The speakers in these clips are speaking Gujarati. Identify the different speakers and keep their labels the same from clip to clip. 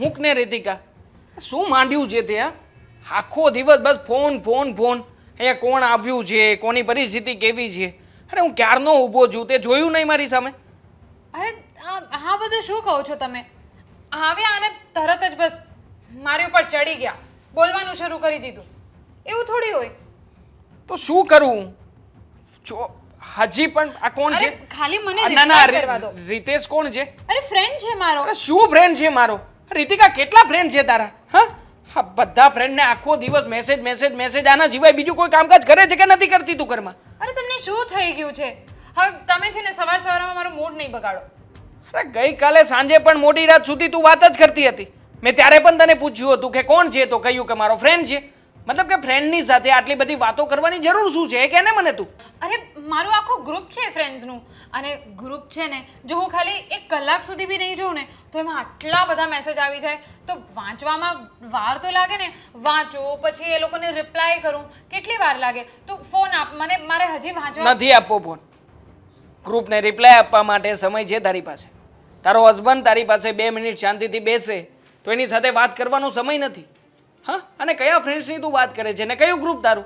Speaker 1: હું કને રીતિકા. શું માંડ્યું છે તે હા? આખો દિવસ બસ ફોન ફોન ફોન. અહીંયા કોણ આવ્યું છે કોની પરિસ્થિતિ કેવી છે? અરે હું ક્યારનો ઊભો છું તે જોયું નહીં મારી સામે.
Speaker 2: અરે હા બધું શું કહો છો તમે? આવ્યા અને તરત જ બસ મારી ઉપર ચડી ગયા. બોલવાનું શરૂ કરી દીધું. એવું થોડી હોય.
Speaker 1: તો શું કરું? જો હજી પણ આ કોણ છે?
Speaker 2: ખાલી મને
Speaker 1: ના ના રીતેશ કોણ છે?
Speaker 2: અરે ફ્રેન્ડ છે મારો.
Speaker 1: અરે શું ફ્રેન્ડ છે મારો? રીતિકા કેટલા ફ્રેન્ડ છે તારા? હા? હા બધા ફ્રેન્ડને આખો દિવસ મેસેજ મેસેજ મેસેજ આના સિવાય બીજું કોઈ કામકાજ કરે છે કે નથી કરતી તું ઘરમાં?
Speaker 2: અરે તમને શું થઈ ગયું છે? હવે તમે છે ને સવાર સવારમાં મારો મૂડ નહીં બગાડો.
Speaker 1: અરે ગઈકાલે સાંજે પણ મોડી રાત સુધી તું વાત જ કરતી હતી. મેં ત્યારે પણ તને પૂછ્યું હતું કે કોણ છે તો? કહ્યું કે મારો ફ્રેન્ડ છે. મતલબ કે ફ્રેન્ડની સાથે આટલી બધી વાતો કરવાની જરૂર શું છે? એ કે ને મને તું.
Speaker 2: અરે મારું આખું ગ્રુપ છે ફ્રેન્ડ્સનું અને ગ્રુપ છે ને જો હું ખાલી એક કલાક સુધી બી નહીં જોઉં ને તો એમાં આટલા બધા મેસેજ આવી જાય. તો વાંચવામાં વાર તો લાગે ને? વાંચો પછી એ લોકોને રિપ્લાય કરું. કેટલી વાર લાગે? તો ફોન આપ મને મારે હજી વાંચવા
Speaker 1: નથી આપવો ફોન ગ્રુપને રિપ્લાય આપવા માટે સમય છે તારી પાસે. તારો હસબન્ડ તારી પાસે બે મિનિટ શાંતિથી બેસે તો એની સાથે વાત કરવાનો સમય નથી. હા? અને કયા ફ્રેન્ડ્સની તું વાત કરે છે? ને કયું ગ્રુપ તારું?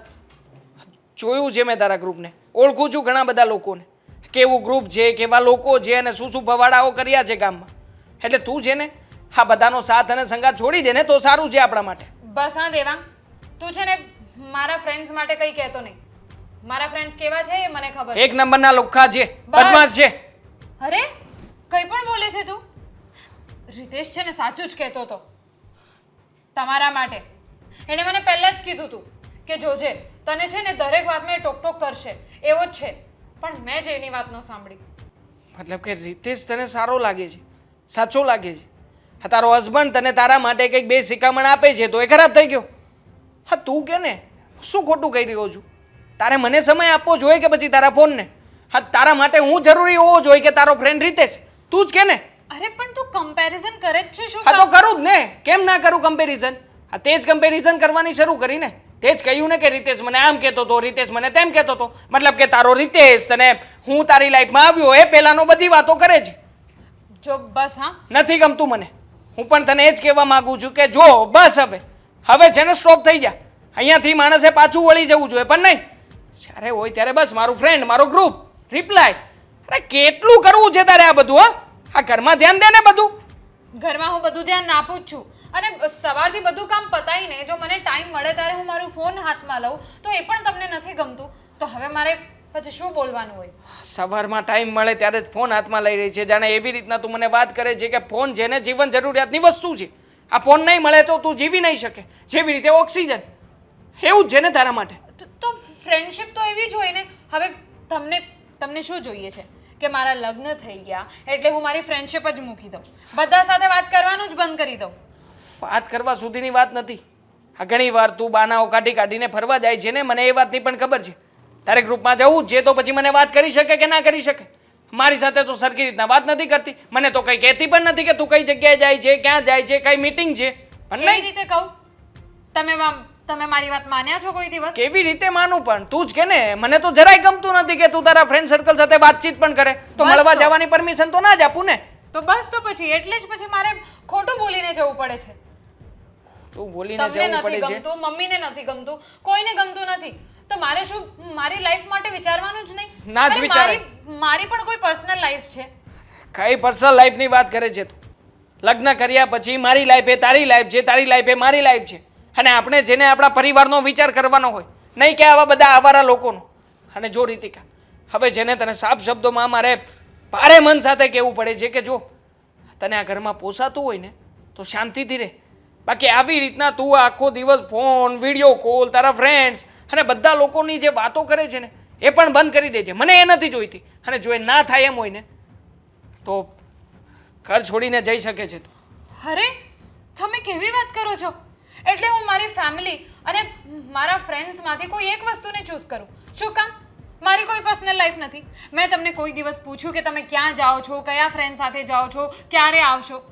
Speaker 1: જોયું છે મેં તારા ગ્રુપને ઓળખું છું ઘણા બધા લોકોને. કેવું ગ્રુપ છે કેવા લોકો છે અને શું શું ભવાડાઓ કર્યા છે ગામમાં. એટલે તું છે ને આ બધાનો સાથ અને સંગાત છોડી દે ને તો સારું છે આપણા માટે.
Speaker 2: બસ હા દેવા તું છે ને મારા ફ્રેન્ડ્સ માટે કંઈ કહેતો નહીં. મારા ફ્રેન્ડ્સ કેવા છે એ મને ખબર
Speaker 1: એક નંબરના લોખા છે. બદમાશ છે.
Speaker 2: અરે કંઈ પણ બોલે છે તું? રીતેશ છે ને સાચું જ કહેતો હતો તમારા માટે. એણે મને પહેલાં જ કીધું હતું કે, જોજે, તને છે ને દરેક વાતમાં એ ટોકટોક કરશે. એવો જ છે. પણ મેં જ એની વાત ન સાંભળી.
Speaker 1: મતલબ કે રીતેશ તને સારો લાગે છે. સાચો લાગે છે. હા, તારો હસબન્ડ તને તારા માટે કંઈક બે શિખામણ આપે છે તો એ ખરાબ થઈ ગયો. હા, તું કે ને? શું ખોટું કહી રહ્યો છું? તારે મને સમય આપવો જોઈએ કે પછી તારા ફોનને? હા, તારા માટે હું જરૂરી હોવો જોઈએ કે તારો ફ્રેન્ડ રીતેશ? તું જ કે ને?
Speaker 2: અરે પણ તું કમ્પેરિઝન કરે જ છે શું
Speaker 1: હા તો કરું જ ને. કેમ ના કરું કમ્પેરિઝન હા તે જ કમ્પેરિઝન કરવાની શરૂ કરી ને. તે જ કહ્યું ને કે રીતેશ મને આમ કહેતો હતો રીતેશ મને તેમ કહેતો હતો મતલબ કે તારો રીતેશ અને હું તારી લાઈફમાં આવ્યો એ પહેલાનો બધી વાતો કરે છે.
Speaker 2: જો બસ હા.
Speaker 1: નથી ગમતું મને. હું પણ તને એ જ કહેવા માંગુ છું કે જો બસ હવે. હવે છે ને સ્ટોપ થઈ જા અહીંયાથી માણસે પાછું વળી જવું જોઈએ પણ નહીં. જ્યારે હોય ત્યારે બસ મારું ફ્રેન્ડ મારો ગ્રુપ રિપ્લાય અરે કેટલું કરવું છે તારે આ બધું હા? આ ઘરમાં ધ્યાન દે ને બધું.
Speaker 2: ઘરમાં હું બધું ધ્યાન આપું જ છું. અને સવારથી બધું કામ પતાવીને જો મને ટાઈમ મળે ત્યારે હું મારું ફોન હાથમાં લઉં તો એ પણ તમને નથી ગમતું. તો હવે મારે પછી શું બોલવાનું હોય?
Speaker 1: સવારમાં ટાઈમ મળે ત્યારે જ ફોન હાથમાં લઈ રહી છે. જાણે એવી રીતના તું મને વાત કરે છે કે ફોન છે ને જીવન જરૂરિયાતની વસ્તુ છે. આ ફોન નહીં મળે તો તું જીવી નહીં શકે. જેવી રીતે ઓક્સિજન. એવું જ છે ને તારા માટે.
Speaker 2: તો- તો ફ્રેન્ડશિપ તો એવી જ હોય ને. હવે તમને તમને શું જોઈએ છે? કે મારા લગ્ન થઈ ગયા એટલે હું મારી ફ્રેન્ડશિપ જ મૂકી દઉં. બધા સાથે વાત કરવાનું જ બંધ કરી દઉં.
Speaker 1: વાત કરવા સુધીની વાત નથી. આ ઘણી વાર તું બાનાઓ કાઢી કાઢીને ફરવા જાય છે ને મને એ વાતની પણ ખબર છે. તારે ગ્રુપમાં જવું જે છે તો પછી મને વાત કરી શકે કે ના કરી શકે? મારી સાથે તો સરખી રીતના વાત નથી કરતી. મને તો કંઈ કહેતી પણ નથી કે તું કઈ જગ્યાએ જાય છે ક્યાં જાય છે કઈ મીટિંગ છે. પણ એ
Speaker 2: રીતે કહું? તમે તમે મારી વાત માન્યા છો કોઈ દિવસ?
Speaker 1: કેવી રીતે માનું પણ? તું જ કે ને મને તો જરાય ગમતું નથી કે તું તારા ફ્રેન્ડ સર્કલ સાથે વાતચીત પણ કરે. તો
Speaker 2: બસ
Speaker 1: મળવા
Speaker 2: તો.
Speaker 1: જવાની પરમિશન તો ના જ આપું ને.
Speaker 2: તો બસ તો પછી એટલે જ પછી મારે ખોટું બોલીને જવું પડે છે.
Speaker 1: તું બોલીને
Speaker 2: તમને
Speaker 1: જવું
Speaker 2: નથી
Speaker 1: પડે છે?
Speaker 2: ગમતું મમ્મીને નથી ગમતું કોઈને ગમતું નથી. તો મારે શું મારી લાઈફ માટે વિચારવાનું જ નહીં?
Speaker 1: ના જ
Speaker 2: અરે
Speaker 1: વિચારાય.
Speaker 2: મારી મારી પણ કોઈ પર્સનલ લાઈફ છે.
Speaker 1: કઈ પર્સનલ લાઈફની વાત કરે છે તું? લગ્ન કર્યા પછી મારી લાઈફ એ તારી લાઈફ છે તારી લાઈફ એ મારી લાઈફ છે. અને આપણે જેને આપણા પરિવારનો વિચાર કરવાનો હોય, નહીં કે આવા બધા આવારા લોકોનો. અને જો રીતિકા, હવે જેને તને સાફ શબ્દોમાં મારે ભારે મન સાથે કહેવું પડે છે કે જો, તને આ ઘરમાં પોસાતું હોય ને, તો શાંતિથી રહે બાકી આવી રીતના તું આખો દિવસ ફોન, વીડિયો કોલ, તારા ફ્રેન્ડ્સ અને બધા લોકોની જે વાતો કરે છે ને, એ પણ બંધ કરી દેજે. મને એ નથી જોઈતી. અને જો એ ના થાય એમ હોય ને, તો ઘર છોડીને જઈ શકે છે તું.
Speaker 2: અરે, તમે કેવી વાત કરો છો? એટલે હું મારી ફેમિલી અને મારા ફ્રેન્ડ્સમાંથી કોઈ એક વસ્તુને ચૂઝ કરું. શું કામ? મારી કોઈ પર્સનલ લાઈફ નથી. મેં તમને કોઈ દિવસ પૂછ્યું કે તમે ક્યાં જાઓ છો કયા ફ્રેન્ડ સાથે જાઓ છો ક્યારે આવશો?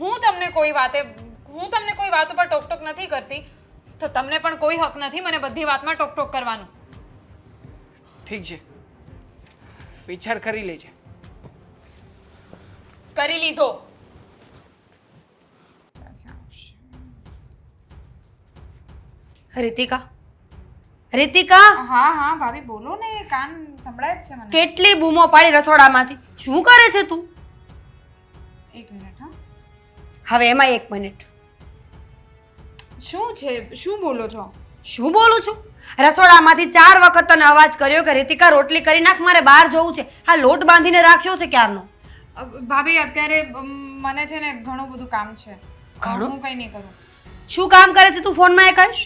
Speaker 2: હું તમને કોઈ વાતે હું તમને કોઈ વાત ઉપર ટોકટોક નથી કરતી. તો તમને પણ કોઈ હક નથી મને બધી વાતમાં ટોકટોક કરવાનું.
Speaker 1: ઠીક છે. વિચાર કરી લેજે.
Speaker 2: કરી લીધો.
Speaker 3: રીતિકા? રીતિકા?
Speaker 2: હા હા ભાભી બોલો ને કાન સંભળાય જ છે મને.
Speaker 3: કેટલી બૂમો પાડી રસોડામાંથી? શું કરે છે તું?
Speaker 2: એક મિનિટ હા.
Speaker 3: હવે એમાં એક મિનિટ.
Speaker 2: શું છે? શું બોલો છો?
Speaker 3: શું બોલું છું? રસોડામાંથી ચાર વખત તને અવાજ કર્યો કે રીતિકા રોટલી કરી નાખ મારે બહાર જવું છે. હા લોટ બાંધીને રાખ્યો છે ક્યારનો?
Speaker 2: ભાભી અત્યારે મને છે ને ઘણું બધું કામ છે.
Speaker 3: ઘણું?
Speaker 2: કંઈ નહીં કરું.
Speaker 3: શું કામ કરે છે તું? ફોનમાં એ કહીશ?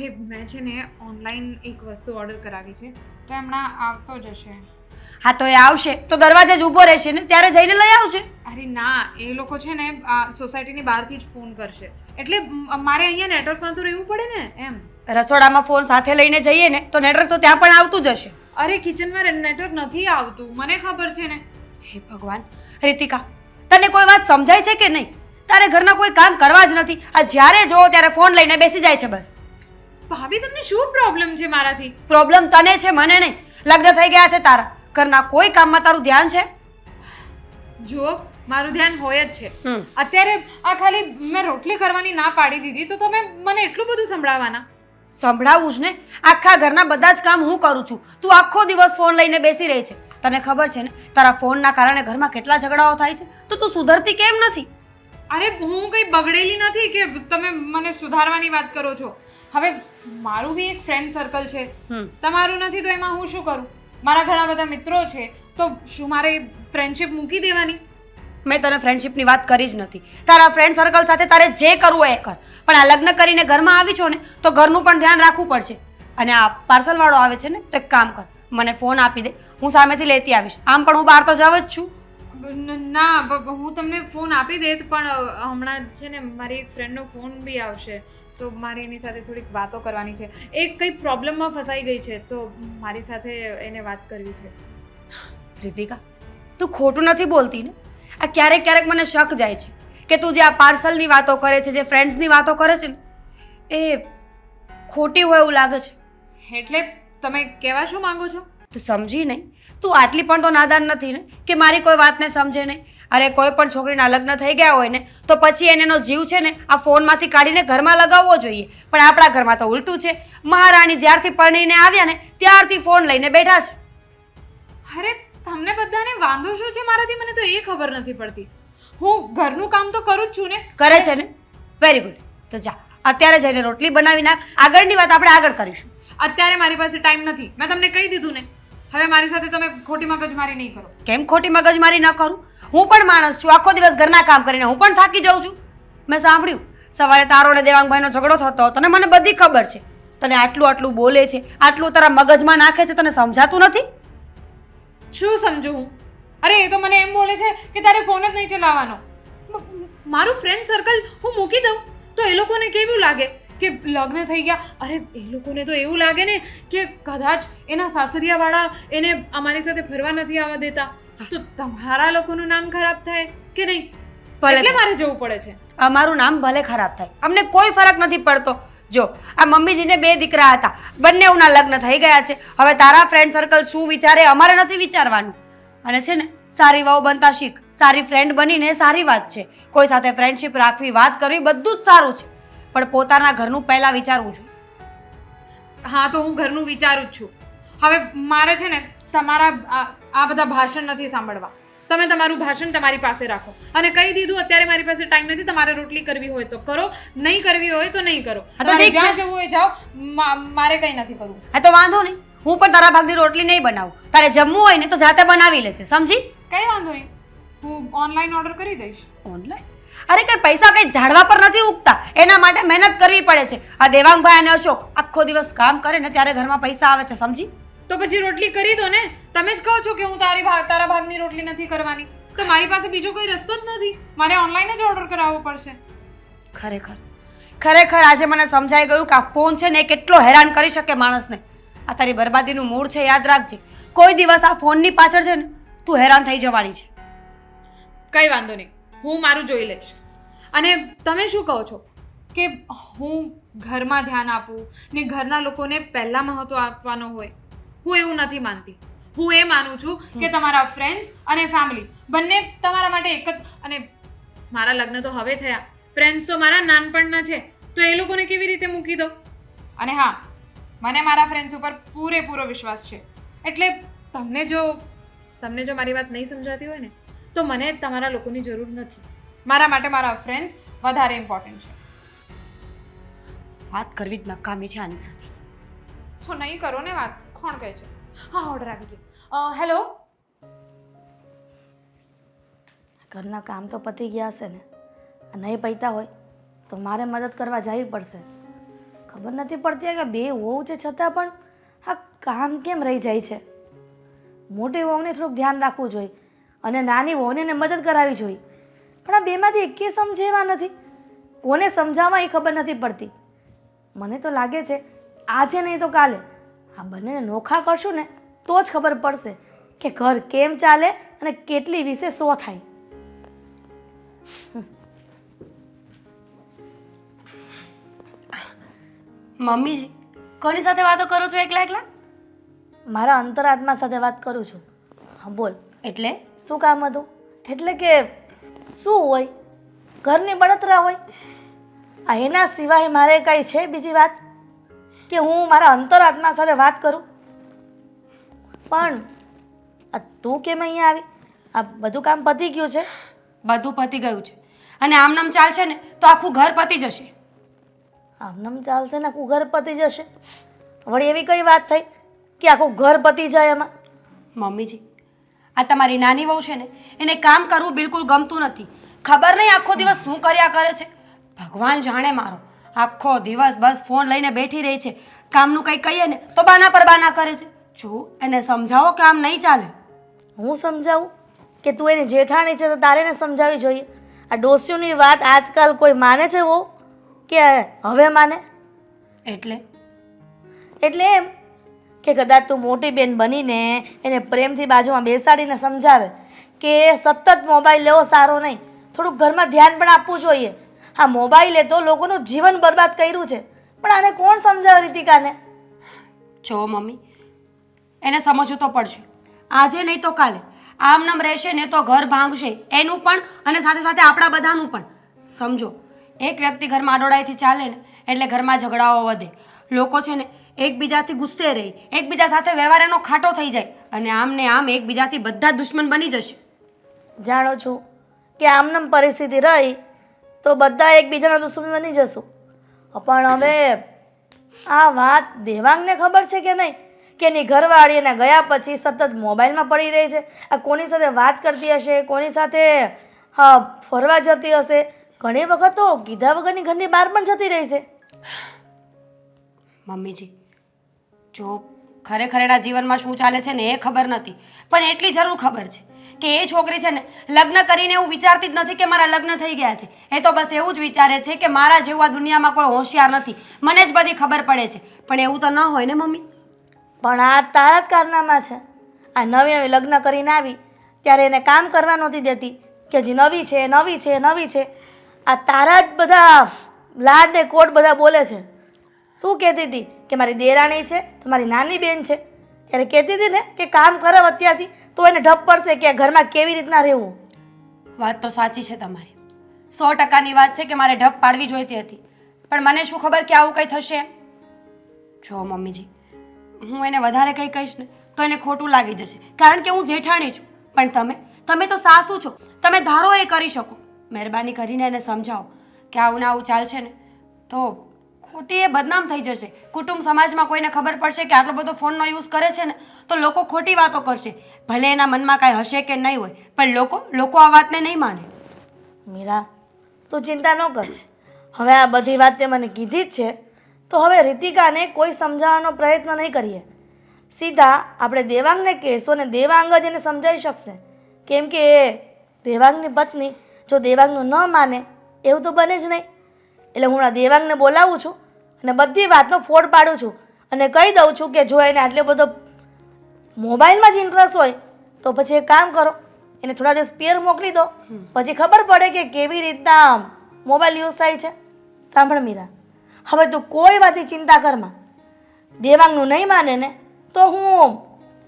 Speaker 2: અરે મેં છે ને ઓનલાઈન એક વસ્તુ ઓર્ડર કરાવી છે તો હમણાં આવતો જ હશે.
Speaker 3: હા તો એ આવશે. તો દરવાજે જ ઊભો રહેશે ને? ત્યારે જઈને લઈ આવશે
Speaker 2: અરે ના એ લોકો છે ને સોસાયટીની બહારથી જ ફોન કરશે. એટલે મારે અહીંયા નેટવર્કમાં તો રહેવું પડે ને એમ?
Speaker 3: રસોડામાં ફોન સાથે લઈને જઈએ ને તો નેટવર્ક તો ત્યાં પણ આવતું જ હશે.
Speaker 2: અરે કિચનમાં નેટવર્ક નથી આવતું. મને ખબર છે ને.
Speaker 3: હે ભગવાન રીતિકા તને કોઈ વાત સમજાય છે કે નહીં? તારે ઘરના કોઈ કામ કરવા જ નથી. આ જ્યારે જોવો ત્યારે ફોન લઈને બેસી જાય છે બસ.
Speaker 2: ભાભી તમને શું પ્રોબ્લેમ છે મારાથી?
Speaker 3: પ્રોબ્લેમ તને છે મને નહીં. લગ્ન થઈ ગયા છે તારા. ઘરના કોઈ કામમાં તારું ધ્યાન છે?
Speaker 2: જુઓ મારું ધ્યાન હોય જ છે. અત્યારે આ ખાલી મેં રોટલી કરવાની ના પાડી દીધી તો તમે મને એટલું બધું સંભળાવવાના
Speaker 3: સંભળાવું જ ને. આખા ઘરના બધા જ કામ હું કરું છું. તું આખો દિવસ ફોન લઈને બેસી રહી છે. તને ખબર છે ને તારા ફોનના કારણે ઘરમાં કેટલા ઝઘડાઓ થાય છે? તો તું સુધરતી કેમ નથી?
Speaker 2: અરે હું કંઈ બગડેલી નથી કે તમે મને સુધારવાની વાત કરો છો? હવે મારું બી એક ફ્રેન્ડ સર્કલ છે. તમારું નથી તો એમાં હું શું કરું? મારા ઘણા બધા મિત્રો છે તો શું મારે ફ્રેન્ડશિપ મૂકી દેવાની?
Speaker 3: મેં તને ફ્રેન્ડશિપની વાત કરી જ નથી. તારા ફ્રેન્ડ સર્કલ સાથે તારે જે કરવું હોય એ કર. પણ આ લગ્ન કરીને ઘરમાં આવી છો ને તો ઘરનું પણ ધ્યાન રાખવું પડશે. અને આ પાર્સલવાળો આવે છે ને તો એક કામ કર મને ફોન આપી દે. હું સામેથી લેતી આવીશ. આમ પણ હું બહાર તો જાવ જ છું.
Speaker 2: ના હું તમને ફોન આપી દેત પણ હમણાં છે ને મારી એક ફ્રેન્ડનો ફોન બી આવશે. તો મારે એની સાથે થોડીક વાતો કરવાની છે. એ કંઈ પ્રોબ્લેમમાં ફસાઈ ગઈ છે તો મારી સાથે એને વાત કરવી છે.
Speaker 3: રીતિકા તું ખોટું નથી બોલતી ને? આ ક્યારેક ક્યારેક મને શક જાય છે કે તું જે આ પાર્સલની વાતો કરે છે જે ફ્રેન્ડ્સની વાતો કરે છે ને એ ખોટી હોય એવું લાગે છે.
Speaker 2: એટલે તમે કહેવા શું માંગો છો?
Speaker 3: તું સમજી નહીં? તું આટલી પણ તો નાદાન નથી ને કે મારી કોઈ વાતને સમજે નહીં? અરે કોઈ પણ છોકરીના લગ્ન થઈ ગયા હોય ને તો પછી એને એનો જીવ છે ને આ ફોનમાંથી કાઢીને ઘરમાં લગાવવો જોઈએ. પણ આપણા ઘરમાં તો ઉલટું છે. મહારાણી જ્યારથી પરણીને આવ્યા ને ત્યારથી ફોન લઈને બેઠા છે.
Speaker 2: અરે તમને બધાને વાંધો શું છે મારાથી? મને તો એ ખબર નથી પડતી. હું ઘરનું કામ તો કરું જ છું ને.
Speaker 3: કરે છે ને? વેરી ગુડ તો જા અત્યારે જઈને રોટલી બનાવી નાખ. આગળની વાત આપણે આગળ કરીશું.
Speaker 2: અત્યારે મારી પાસે ટાઈમ નથી. મેં તમને કહી દીધું ને. હવે મારી સાથે તમે ખોટી મગજમારી નહીં કરો.
Speaker 3: કેમ ખોટી મગજમારી ન કરું? હું પણ માણસ છું આખો દિવસ ઘરના કામ કરીને હું પણ થાકી જાઉં છું. મેં સાંભળ્યું સવારે તારો અને દેવાંગભાઈનો ઝઘડો થતો હતો અને મને બધી ખબર છે. તને આટલું આટલું બોલે છે આટલું તારા મગજમાં નાખે છે તને સમજાતું નથી?
Speaker 2: શું સમજુ હું? અરે એ તો મને એમ બોલે છે કે તારે ફોન જ નહીં ચલાવવાનો. મારું ફ્રેન્ડ સર્કલ હું મૂકી દઉં? તો એ લોકોને કેવું લાગે? કે લગ્ન થઈ ગયા. અરે એ લોકોને તો એવું લાગે ને કે કદાચ એના સાસરિયાવાળા એને અમારી સાથે ફરવા નથી આવવા દેતા. તો તમારા લોકોનું નામ ખરાબ થાય કે નહીં?
Speaker 3: ભલે
Speaker 2: એટલે મારે જવું પડે છે.
Speaker 3: અમારું નામ ભલે ખરાબ થાય. અમને કોઈ ફરક નથી પડતો. જો આ મમ્મીજીને બે દીકરા હતા. બંનેઓના લગ્ન થઈ ગયા છે. હવે તારા ફ્રેન્ડ સર્કલ શું વિચારે અમારે નથી વિચારવાનું. અને છે ને સારી વાવ બનતા શીખ. સારી ફ્રેન્ડ બનીને સારી વાત છે. કોઈ સાથે ફ્રેન્ડશિપ રાખવી વાત કરવી બધું જ સારું છે. પણ પોતાના ઘરનું પહેલાં વિચારવું જોઈએ
Speaker 2: હા તો હું ઘરનું વિચારું જ છું. હવે મારે છે ને તમારા આ- બધા ભાષણ નથી સાંભળવા. તમે તમારું ભાષણ તમારી પાસે રાખો. અને કહી દીધું અત્યારે મારી પાસે ટાઈમ નથી તમારે રોટલી કરવી હોય તો કરો. નહીં કરવી હોય તો નહીં કરો.
Speaker 3: છે.
Speaker 2: જ્યાં જવું હોય જાઓ મારે કંઈ નથી કરવું.
Speaker 3: હા તો વાંધો નહીં. હું પણ તારા ભાગની રોટલી નહીં બનાવું. તારે જમવું હોય ને તો જાતે બનાવી લેજે સમજી?
Speaker 2: કંઈ વાંધો નહીં. હું ઓનલાઈન ઓર્ડર કરી દઈશ.
Speaker 3: ઓનલાઈન અરે કઈ પૈસા કઈ ઝાડવા પર નથી ઉગતા? એના માટે મહેનત કરવી પડે છે. આ દેવાંગભાઈ અને અશોક આખો દિવસ કામ કરે ને ત્યારે ઘરમાં પૈસા આવે છે સમજી?
Speaker 2: તો પછી રોટલી કરી દો ને. તમે જ કહો છો કે હું તારી ભાગ તારા ભાગની રોટલી નથી કરવાની. તો મારી પાસે બીજો કોઈ રસ્તો જ નથી. મારે ઓનલાઈન જ ઓર્ડર કરાવવો પડશે.
Speaker 3: ખરેખર. ખરેખર આજે મને સમજાઈ ગયું કે આ ફોન છે ને એ કેટલો હેરાન કરી શકે માણસને. આ તારી બરબાદીનું મૂળ છે યાદ રાખજે. કોઈ દિવસ આ ફોનની પાછળ છે ને તું હેરાન થઈ જવાની છે.
Speaker 2: કંઈ વાંધો નહીં. હું મારું જોઈ લઈશ. અને તમે શું કહો છો? કે હું ઘરમાં ધ્યાન આપું ને ઘરના લોકોને પહેલાં મહત્વ આપવાનો હોય હું એવું નથી માનતી. હું એ માનું છું કે તમારા ફ્રેન્ડ્સ અને ફેમિલી બંને તમારા માટે એક જ અને મારા લગ્ન તો હવે થયા. ફ્રેન્ડ્સ તો મારા નાનપણના છે. તો એ લોકોને કેવી રીતે મૂકી દો અને હા મને મારા ફ્રેન્ડ્સ ઉપર પૂરેપૂરો વિશ્વાસ છે. એટલે તમને જો તમને જો મારી વાત નહીં સમજાતી હોય ને તો મને તમારા લોકોની જરૂર નથી. મારા માટે મારા ફ્રેન્ડ્સ વધારે ઇમ્પોર્ટન્ટ છે.
Speaker 3: વાત કરવી જ નકામી છે આની સાથે.
Speaker 2: તો નહીં કરો ને વાત કોણ કહે છે? હા ઓર્ડર આવી ગયો. હેલો
Speaker 4: ઘરના કામ તો પતી ગયા હશે ને. નહીં પૈતા હોય તો મારે મદદ કરવા જવી પડશે. ખબર નથી પડતી કે બે હોવું છે છતાં પણ આ કામ કેમ રહી જાય છે? મોટી વહુને થોડુંક ધ્યાન રાખવું જોઈએ. અને નાની વહુને એને મદદ કરાવી જોઈએ પણ આ બેમાંથી એકે સમજેવા નથી. કોને સમજાવવા એ ખબર નથી પડતી. મને તો લાગે છે આજે નહીં તો કાલે. આ બંનેને નોખા કરશું ને તો જ ખબર પડશે કે ઘર કેમ ચાલે અને કેટલી વિશે સો થાય.
Speaker 3: મમ્મીજી કોની સાથે વાતો કરો છો એકલા એકલા?
Speaker 4: મારા અંતરાત્મા સાથે વાત કરું છું. હા બોલ.
Speaker 3: એટલે?
Speaker 4: શું કામ હતું? એટલે કે શું હોય? ઘરની બળતરા હોય? આ એના સિવાય મારે કાંઈ છે બીજી વાત? કે હું મારા અંતરાત્મા સાથે વાત કરું? પણ આ તું કેમ અહીંયા આવી? આ બધું કામ પતી ગયું છે?
Speaker 3: બધું પતી ગયું છે. અને આમ નામ ચાલશે ને તો આખું ઘર પતી જશે.
Speaker 4: આમનામ ચાલશે ને આખું ઘર પતી જશે. વળી એવી કઈ વાત થઈ કે આખું ઘર પતી જાય એમાં?
Speaker 3: મમ્મીજી આ તમારી નાની વહુ છે ને એને કામ કરવું બિલકુલ ગમતું નથી. ખબર નહીં આખો દિવસ શું કર્યા કરે છે? ભગવાન જાણે મારો. આખો દિવસ બસ ફોન લઈને બેઠી રહી છે. કામનું કંઈ કહીએ ને તો બાના પર બાના કરે છે. જો એને સમજાવો કે આમ નહીં ચાલે.
Speaker 4: હું સમજાવું? કે તું એની જેઠાણી છે તો તારે એને સમજાવવી જોઈએ. આ ડોસીઓની વાત આજકાલ કોઈ માને છે વો કે હવે માને?
Speaker 3: એટલે?
Speaker 4: એટલે એમ. કે કદાચ તું મોટી બેન બનીને એને પ્રેમથી બાજુમાં બેસાડીને સમજાવે કે સતત મોબાઈલ લેવો સારો નહીં. થોડુંક ઘરમાં ધ્યાન પણ આપવું જોઈએ. હા, મોબાઈલે તો લોકોનું જીવન બરબાદ કર્યું છે. પણ આને કોણ સમજાવે રીતિકાને?
Speaker 3: જો મમ્મી, એને સમજવું તો પડશે. આજે નહીં તો કાલે. આમ નામ રહેશે, ને તો ઘર ભાંગશે. એનું પણ અને સાથે સાથે આપણા બધાનું પણ. સમજો, એક વ્યક્તિ ઘરમાં આડોડાઈથી ચાલે ને, એટલે ઘરમાં ઝઘડાઓ વધે. લોકો છે ને એકબીજાથી ગુસ્સે રહી એકબીજા સાથે વ્યવહાર એનો ખાટો થઈ જાય અને આમ ને આમ એકબીજાથી બધા દુશ્મન બની જશે.
Speaker 4: જાણો છું કે આમનામ પરિસ્થિતિ રહી તો બધા એકબીજાના દુશ્મન બની જશું. પણ હવે આ વાત દેવાંગને ખબર છે કે નહીં? કે એની ઘરવાળી એને ગયા પછી સતત મોબાઈલમાં પડી રહી છે? આ કોની સાથે વાત કરતી હશે? કોની સાથે હા ફરવા જતી હશે? ઘણી વખત તો કીધા વગરની ઘરની બહાર પણ જતી રહી છે.
Speaker 3: મમ્મીજી જો ખરેખર એના જીવનમાં શું ચાલે છે ને એ ખબર નથી. પણ એટલી જરૂર ખબર છે કે એ છોકરી છે ને લગ્ન કરીને એવું વિચારતી જ નથી કે મારા લગ્ન થઈ ગયા છે. એ તો બસ એવું જ વિચારે છે કે મારા જેવું આ દુનિયામાં કોઈ હોશિયાર નથી. મને જ બધી ખબર પડે છે. પણ એવું તો ન હોય ને મમ્મી?
Speaker 4: પણ આ તારા જ કારનામાં છે. આ નવી નવી લગ્ન કરીને આવી. ત્યારે એને કામ કરવા નહોતી દેતી કે જે નવી છે નવી છે નવી છે. આ તારા જ બધા લાડ ને કોટ બધા બોલે છે. તું કહેતી હતી કે મારી દેરાણી છે, તો મારી નાની બેન છે. ત્યારે કહેતી હતી ને કે કામ કરાવ અત્યારથી, તો એને ઢપ પડશે કે ઘરમાં કેવી રીતના રહેવું.
Speaker 3: વાત તો સાચી છે તમારી. સો ટકાની વાત છે કે મારે ઢપ પાડવી જોઈતી હતી. પણ મને શું ખબર કે આવું કંઈ થશે? જો મમ્મીજી, હું એને વધારે કંઈ કહીશ ને, તો એને ખોટું લાગી જશે. કારણ કે હું જેઠાણી છું. પણ તમે તમે તો સાસુ છો. તમે ધારો એ કરી શકો. મહેરબાની કરીને એને સમજાવો કે આવું ને આવું ચાલશે ને, તો ખોટી એ બદનામ થઈ જશે. કુટુંબ સમાજમાં કોઈને ખબર પડશે કે આટલો બધો ફોનનો યુઝ કરે છે ને, તો લોકો ખોટી વાતો કરશે. ભલે એના મનમાં કાંઈ હશે કે નહીં હોય, પણ લોકો લોકો આ વાતને નહીં માને.
Speaker 4: મીરા, તું ચિંતા ન કર. હવે આ બધી વાત તે મને કીધી જ છે. તો હવે રીતિકાને કોઈ સમજાવવાનો પ્રયત્ન નહીં કરીએ. સીધા આપણે દેવાંગને કહેશું અને દેવાંગ જ એને સમજાવી શકશે. કેમ કે એ દેવાંગની પત્ની, જો દેવાંગનું ન માને, એવું તો બને જ નહીં. એટલે હું આ દેવાંગને બોલાવું છું અને બધી વાતનો ફોડ પાડું છું અને કહી દઉં છું કે જો એને આટલો બધો મોબાઈલમાં જ ઇન્ટરેસ્ટ હોય તો પછી એક કામ કરો એને થોડા દિવસ પિયર મોકલી દો. પછી ખબર પડે કે કેવી રીતના મોબાઈલ યુઝ થાય છે. સાંભળ મીરા હવે તું કોઈ વાતની ચિંતા કરમાં દેવાંગનું નહીં માને ને તો હું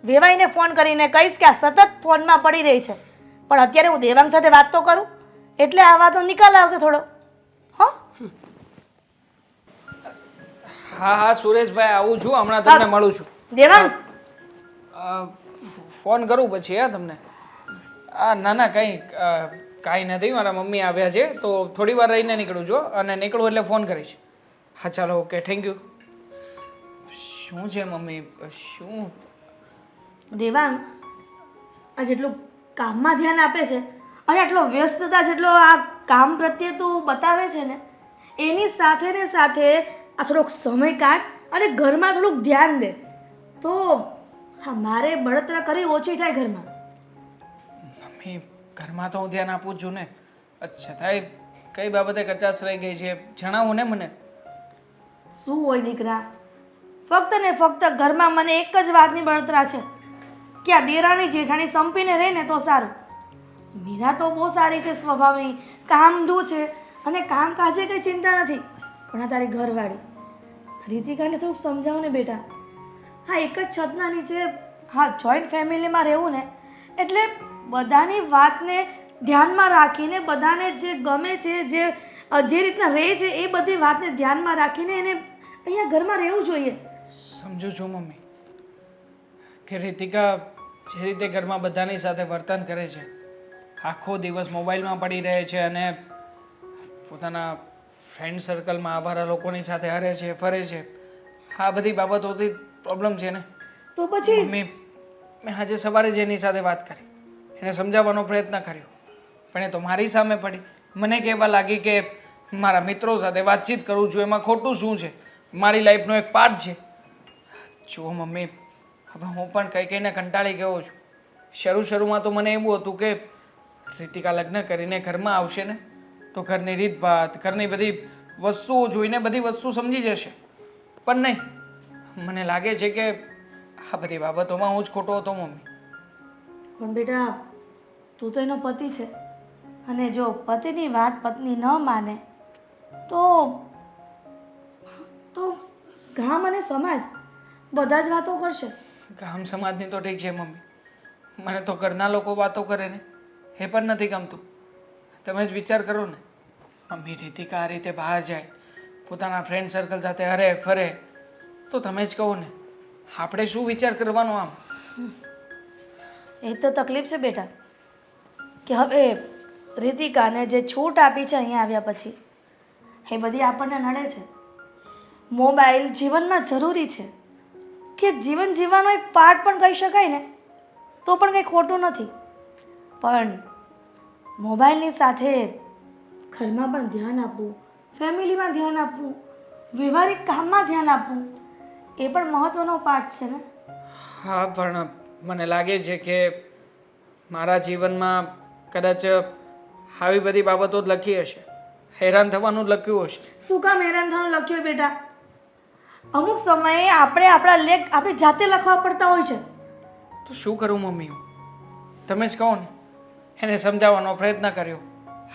Speaker 4: વેવાઈને ફોન કરીને કહીશ કે આ સતત ફોનમાં પડી રહી છે. પણ અત્યારે હું દેવાંગ સાથે વાત તો કરું એટલે આ વાતનો નિકાલ આવશે થોડો. હો
Speaker 1: હા સુરેશભાઈ આવું છું. હમણાં તમને મળું છું.
Speaker 4: દેવાંગ.
Speaker 1: ફોન કરું પછી હા તમને? આ ના ના કંઈ કાંઈ નથી. મારા મમ્મી આવ્યા છે તો થોડી વાર રહીને નીકળું છું અને નીકળું એટલે ફોન કરીશ. હા ચાલો ઓકે થેન્ક યુ. શું છે મમ્મી? શું?
Speaker 4: દેવાંગ આ જેટલું કામમાં ધ્યાન આપે છે અને આટલો વ્યસ્તતા જેટલો આ કામ પ્રત્યે તું બતાવે છે ને એની સાથે ને સાથે આ થોડોક સમય કાઢ અને ઘરમાં થોડુંક ધ્યાન દે. તો હા મારે બળતરા કરી ઓછી થાય ઘરમાં.
Speaker 1: મમ્મી ઘરમાં તો હું ધ્યાન આપું જ છું ને. અચ્છા થાય કઈ બાબતે કચાશ રહી ગઈ છે? જણાવો ને મને.
Speaker 4: શું હોય દીકરા? ફક્ત ને ફક્ત ઘરમાં મને એક જ વાતની બળતરા છે. કે આ દેરાણી જેઠાણી સંપીને રહે ને તો સારું. મીરા તો બહુ સારી છે સ્વભાવની. કામડુ છે. અને કામ કાજે કંઈ ચિંતા નથી, પણ આ તારી ઘરવાળી. રીતિકાને થોડુંક સમજાવ ને બેટા. હા, એક જ છતના નીચે, હા જોઈન્ટ ફેમિલીમાં રહેવું ને, એટલે બધાની વાતને ધ્યાનમાં રાખીને બધાને જે ગમે છે, જે જે રીતના રહે છે, એ બધી વાતને ધ્યાનમાં રાખીને એને અહીંયા ઘરમાં રહેવું જોઈએ.
Speaker 1: સમજુ છું, મમ્મી, કે રીતિકા જે રીતે ઘરમાં બધાની સાથે વર્તન કરે છે, આખો દિવસ મોબાઈલમાં પડી રહે છે અને પોતાના ફ્રેન્ડ સર્કલમાં આવારા લોકોની સાથે હરે છે ફરે છે. આ બધી બાબતોથી પ્રોબ્લેમ છે ને?
Speaker 4: તો પછી?
Speaker 1: મેં મેં આજે સવારે જ એની સાથે વાત કરી. એને સમજાવવાનો પ્રયત્ન કર્યો. પણ એ તો મારી સામે પડી. મને કહેવા લાગી કે મારા મિત્રો સાથે વાતચીત કરું છું એમાં ખોટું શું છે? મારી લાઈફનો એક પાર્ટ છે. જુઓ મમ્મી હવે હું પણ કંઈ કહીને કંટાળી ગયો છું. શરૂ શરૂમાં તો મને એવું હતું કે રીતિકા લગ્ન કરીને ઘરમાં આવશે ને? તો ઘરની રીતભાત ઘરની બધી વસ્તુઓ જોઈને બધી વસ્તુ સમજી જશે. પણ નહીં મને લાગે છે કે આ બધી બાબતોમાં હું જ ખોટો હતો મમ્મી.
Speaker 4: પણ બેટા તું તો એનો પતિ છે. અને જો પતિની વાત પત્ની ન માને તો તો ગામ અને સમાજ બધા જ વાતો કરશે.
Speaker 1: ગામ સમાજની તો ઠીક છે મમ્મી. મને તો ઘરના લોકો વાતો કરે ને એ પણ નથી ગમતું. તમે જ વિચાર કરો ને. મમ્મી રીતિકા આ રીતે બહાર જાય, પોતાના ફ્રેન્ડ સર્કલ સાથે હરે, ફરે, તો તમે જ કહો ને. આપણે શું વિચાર કરવાનો આમ?
Speaker 4: એ તો તકલીફ છે બેટા, કે હવે રીતિકાને જે છૂટ આપી છે અહીંયા આવ્યા પછી, એ બધી આપણને નડે છે. મોબાઈલ જીવનમાં જરૂરી છે, કે જીવન જીવવાનો એક પાર્ટ પણ કહી શકાય ને, તો પણ કંઈ ખોટું નથી. પણ મોબાઈલની સાથે ઘરમાં પણ ધ્યાન આપવું ફેમિલીમાં ધ્યાન આપવું વ્યવહારિક કામમાં ધ્યાન આપવું એ પણ મહત્વનો પાઠ છે ને?
Speaker 1: હા પણ મને લાગે છે કે મારા જીવનમાં કદાચ આવી બધી બાબતો જ લખી હશે. હેરાન થવાનું લખ્યું હશે.
Speaker 4: શું કામ હેરાન થવાનું લખ્યું બેટા? અમુક સમયે આપણે આપણા લેખ આપણે જાતે લખવા પડતા હોય છે.
Speaker 1: તો શું કરું મમ્મી? તમે જ કહો ને. એને સમજાવવાનો પ્રયત્ન કર્યો.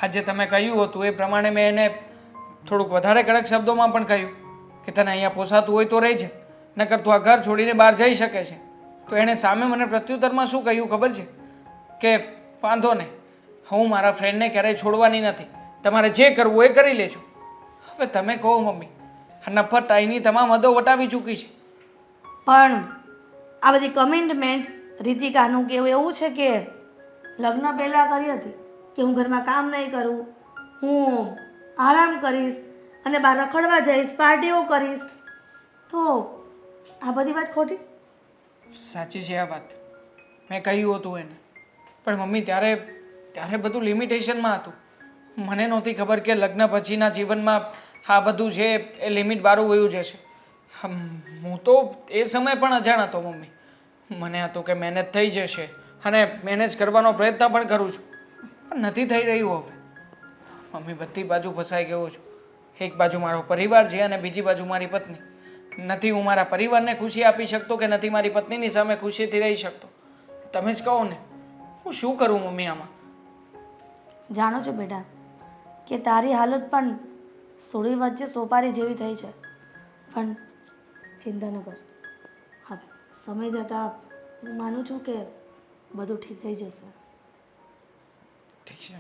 Speaker 1: આજે તમે કહ્યું હતું, એ પ્રમાણે મેં એને થોડુંક વધારે કડક શબ્દોમાં પણ કહ્યું કે તને અહીંયા પોસાતું હોય તો રહી છે નકર તું આ ઘર છોડીને બહાર જઈ શકે છે. તો એણે સામે મને પ્રત્યુત્તરમાં શું કહ્યું ખબર છે? કે વાંધો નહીં, હું મારા ફ્રેન્ડને ક્યારેય છોડવાની નથી, તમારે જે કરવું એ કરી લેજો. હવે તમે કહો મમ્મી, આ નફત આઈની તમામ હદો વટાવી ચૂકી છે.
Speaker 4: પણ આ બધી કમિટમેન્ટ રીતિકાનું કેવું એવું છે કે લગ્ન પહેલાં કરી હતી કે હું ઘરમાં કામ નહીં કરું, હું આરામ કરીશ અને બહાર રખડવા જઈશ, પાર્ટીઓ કરીશ. તો આ બધી વાત ખોટી?
Speaker 1: સાચી છે આ વાત. મેં કહ્યું હતું એને. પણ મમ્મી, ત્યારે ત્યારે બધું લિમિટેશનમાં હતું. મને નહોતી ખબર કે લગ્ન પછીના જીવનમાં આ બધું છે એ લિમિટ બારું વયું જશે. હું તો એ સમય પણ અજાણ હતો મમ્મી. મને હતું કે મહેનત થઈ જશે. અને મેનેજ કરવાનો પ્રયત્ન પણ કરું છું. પણ નથી થઈ રહ્યું હવે. મમ્મી બધી બાજુ ફસાઈ ગયો છું. એક બાજુ મારો પરિવાર છે અને બીજી બાજુ મારી પત્ની. નથી હું મારા પરિવારને ખુશી આપી શકતો કે નથી મારી પત્નીની સામે ખુશીથી રહી શકતો? તમે જ કહો ને, હું શું કરું મમ્મી આમાં?
Speaker 4: જાણો છો બેટા કે તારી હાલત પણ સોળી વચ્ચે સોપારી જેવી થઈ છે. પણ ચિંતા ન કર. હા, સમય જતાં હું માનું છું કે બધું ઠીક થઈ જશે.
Speaker 1: ઠીક છે.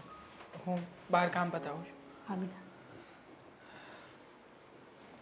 Speaker 1: હું બહાર કામ બતાવું છું.
Speaker 4: હા બેટા.